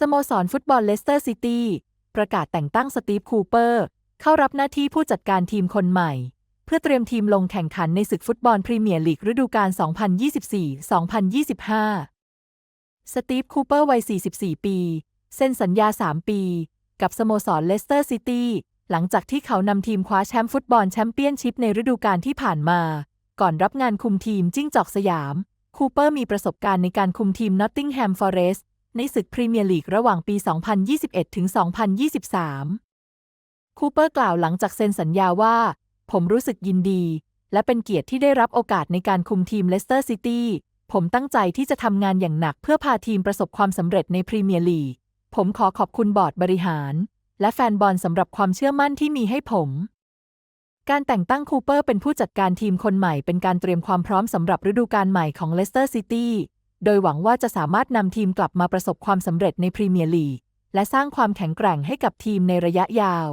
สโมสรฟุตบอลเลสเตอร์ซิตี้ประกาศแต่งตั้งสตีฟคูเปอร์ เข้ารับหน้าที่ผู้จัดการทีมคนใหม่ เพื่อเตรียมทีมลงแข่งขันในศึกฟุตบอลพรีเมียร์ลีกฤดูกาล 2024-2025 สตีฟคูเปอร์วัย 44 ปี เซ็นสัญญา 3 ปี กับสโมสรเลสเตอร์ซิตี้หลังจากที่เขานำทีมคว้าแชมป์ฟุตบอลแชมเปี้ยนชิพในฤดูกาลที่ผ่านมา ก่อนรับงานคุมทีมจิ้งจอกสยาม คูเปอร์มีประสบการณ์ในการคุมทีมนอตติงแฮมฟอเรสต์ ในศึกพรีเมียร์ลีกระหว่างปี 2021 ถึง 2023 คูเปอร์กล่าวหลังจากเซ็นสัญญาว่า ผมรู้สึกยินดี และเป็นเกียรติที่ได้รับโอกาสในการคุมทีมเลสเตอร์ซิตี้ผมตั้งใจที่จะทำงานอย่างหนักเพื่อพาทีมประสบความสำเร็จในพรีเมียร์ลีก ผมขอขอบคุณบอร์ดบริหาร และแฟนบอลสำหรับความเชื่อมั่นที่มีให้ผม การแต่งตั้งคูเปอร์เป็นผู้จัดการทีมคนใหม่เป็นการเตรียมความพร้อมสำหรับฤดูกาลใหม่ของเลสเตอร์ซิตี้ โดยหวังว่าจะสามารถนำทีมกลับมาประสบความสำเร็จในพรีเมียร์ลีกและสร้างความแข็งแกร่งให้กับทีมในระยะยาว